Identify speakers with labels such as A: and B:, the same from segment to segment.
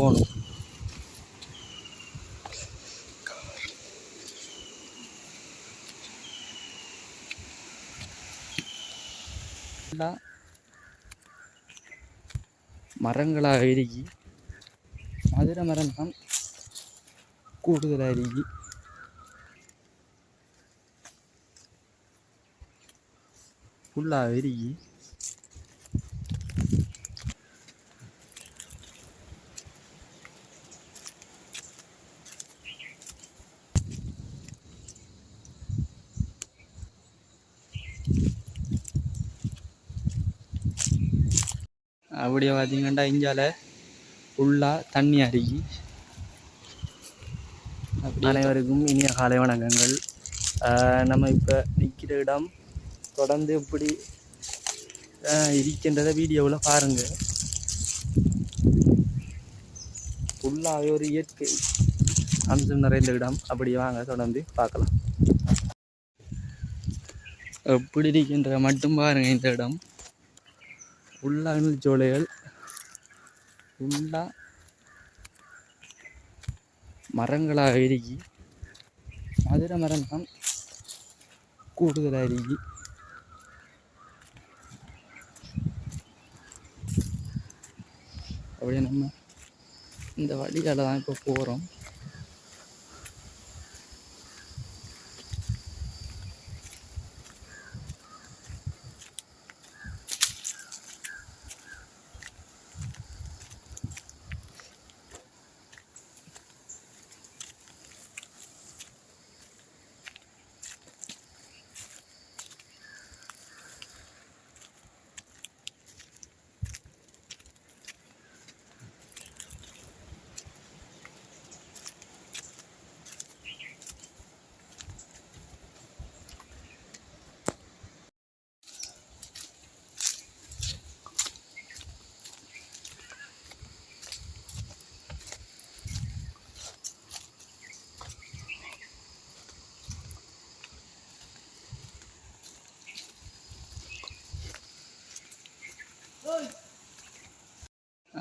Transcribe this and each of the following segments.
A: போகணும். மரங்களாக இறுகி மதுரை மரம் தான் கூடுதலாக இறுகி. ஃபுல்லாக இறுகி. அப்படியே பார்த்தீங்கன்னா இஞ்சால ஃபுல்லாக தண்ணி அருகி அனைவருக்கும் இனிய காலை வணக்கங்கள். ஆஹ் நம்ம இப்போ நிற்கிற இடம் தொடர்ந்து இப்படி ஆஹ் இருக்கின்றதை வீடியோவில் பாருங்கள் ஃபுல்லாகவே ஒரு இயற்கை அம்சம் நிறைந்த இடம். அப்படி வாங்க தொடர்ந்து பார்க்கலாம். எப்படி இருக்கின்ற மட்டும் பாருங்க இந்த இடம். ஃபுல்லாக சோலைகள் ஃபுல்லாக மரங்களாக இருக்கி மதுரை மரம் தான் கூடுதலாக இருக்கி அப்படியே நம்ம இந்த வழியால் தான் இப்போ போகிறோம்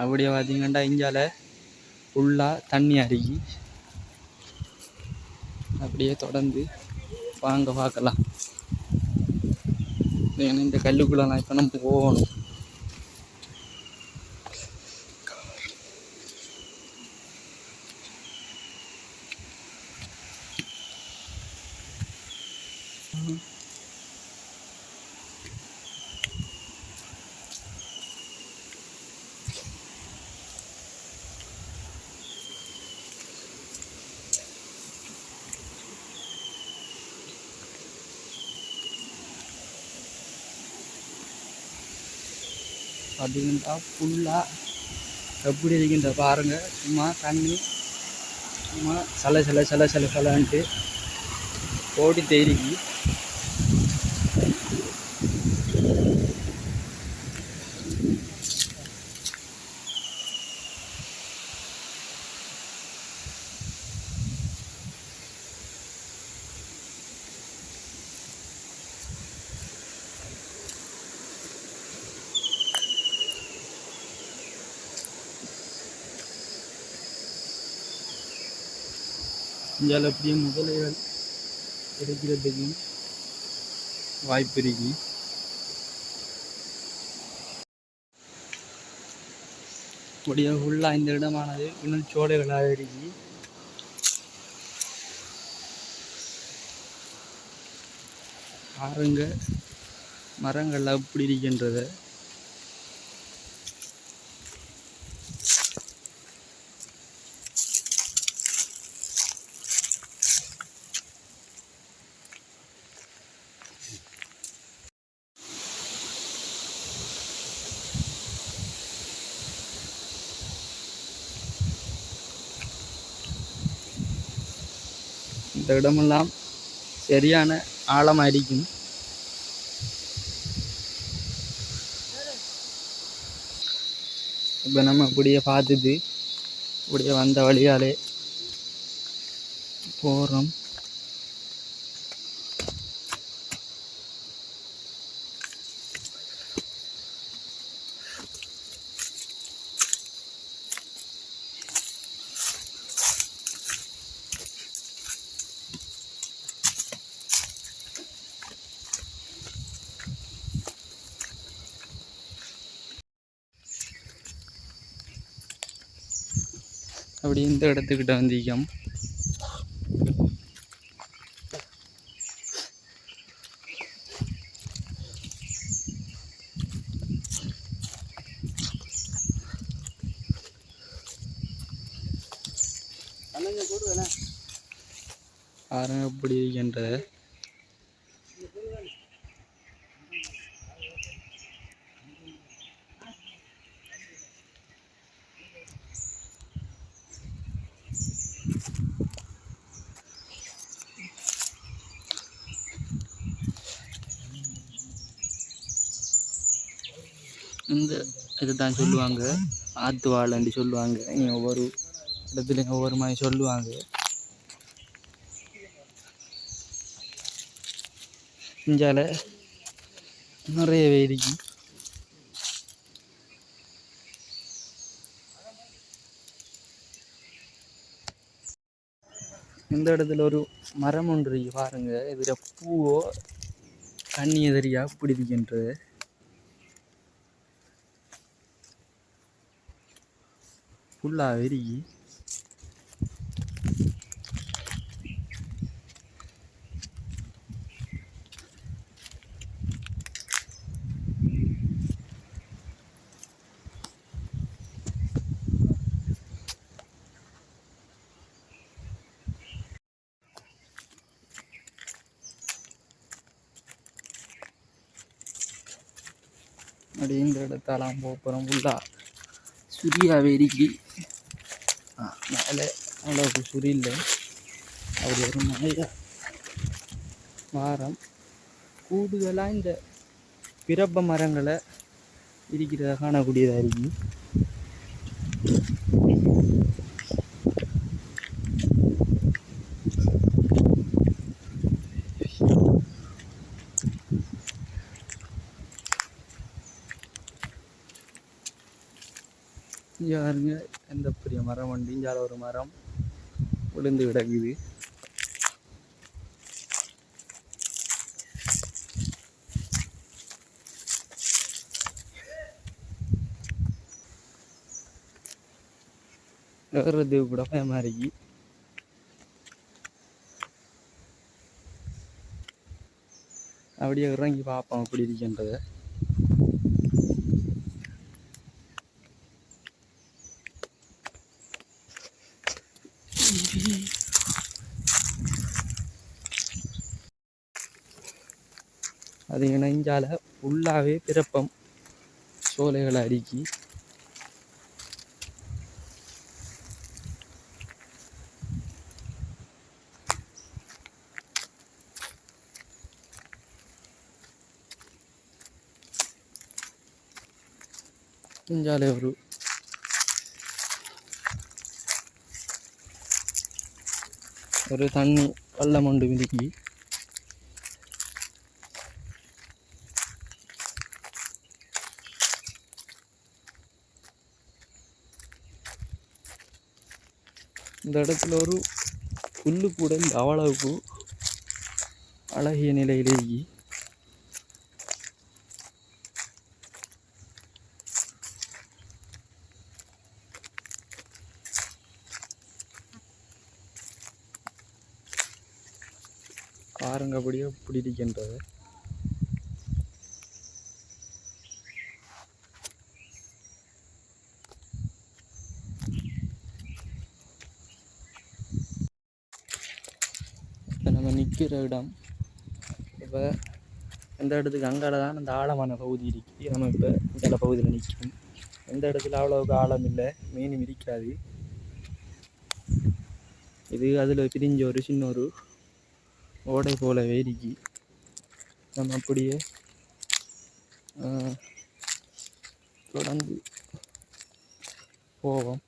A: அப்படியே பார்த்தீங்கன்னா இஞ்சால ஃபுல்லாக தண்ணி அருகி அப்படியே தொடர்ந்து வாங்க பார்க்கலாம். ஏன்னா இந்த கல்லுக்குள்ளலாம் இப்போ நம்ம போகணும். பார்த்தீங்கன்னா ஃபுல்லாக எப்படி இருக்கின்ற பாருங்கள் சும்மா தண்ணி சும்மா சல சல சல சல சலன்ட்டு ஓடி தேடிக்கி இந்தியாவில் அப்படியே முதலைகள் கிடைக்கிறதுக்கும் வாய்ப்பு இருக்கு அப்படியே ஃபுல்லாக இந்த இடமானது இன்னும் சோலைகளாக இருக்கு. பாருங்க மரங்கள் அப்படி இருக்கின்றதை. இந்த இடமெல்லாம் சரியான ஆழமாக இப்போ நம்ம இப்படியே பார்த்துட்டு இப்படியே வந்த வழியாலே போகிறோம் அப்படி இந்த இடத்துக்கிட்ட வந்திக்கம் பாருங்க எப்படி இருக்கின்றது இந்த இதுதான் சொல்லுவாங்க. ஆற்று வாழைன்னு சொல்லுவாங்க. இங்க ஒவ்வொரு இடத்துலையும் ஒவ்வொரு மாதிரி சொல்லுவாங்க. இஞ்சால நிறைய வேடிக்கை இந்த இடத்துல ஒரு மரம் ஒன்று இருக்கு பாருங்க. இதில் பூவோ தண்ணி எதிரியா பிடிக்கின்றது ஃபுல்லாக வெறிக்கி அப்படி இடத்தாலாம் போகிறோம் ஃபுல்லாக சுரியா வெறிக்கி ஆ மேலே அவ்வளோக்கு சுரி இல்லை அப்படி ஒரு மழையா வாரம் கூடுதலாக இந்த பிரப்ப மரங்களை இருக்கிறத காணக்கூடியதாக இருக்குது இங்க பாருங்க எந்த பெரிய மரம் வண்டிஞ்சால ஒரு மரம் விழுந்து கிடக்குது. ஏறுறது கூட பயமா இருக்கு. அப்படியே இறங்கி பார்ப்போம் அப்படி இருக்கின்றதை. கையால் ஃபுல்லாகவே பிறப்பம். சோலைகளை அடுக்கி. இஞ்சாலே ஒரு ஒரு தண்ணி பள்ளம் ஒன்று மிதிக்கி இந்த இடத்துல ஒரு புல்லு கூட இந்த அவ்வளவுக்கு அழகிய நிலையிலேயே. பாருங்க அப்படியே இப்படி நிற்கிற இடம். இப்போ எந்த இடத்துக்கு அங்கால தான் அந்த ஆழமான பகுதி இருக்குது நம்ம இப்போ இந்த பகுதியில் நிற்கும் எந்த இடத்துல அவ்வளோவுக்கு ஆழம் இல்லை மீன் இருக்காது. இது அதில் பிரிஞ்ச ஒரு சின்ன ஒரு ஓடை போல வேடிக்கை. நம்ம அப்படியே தொடர்ந்து போவோம்.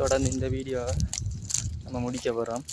A: தொடர்ந்து இந்த வீடியோவை நம்ம முடிக்க போகிறோம்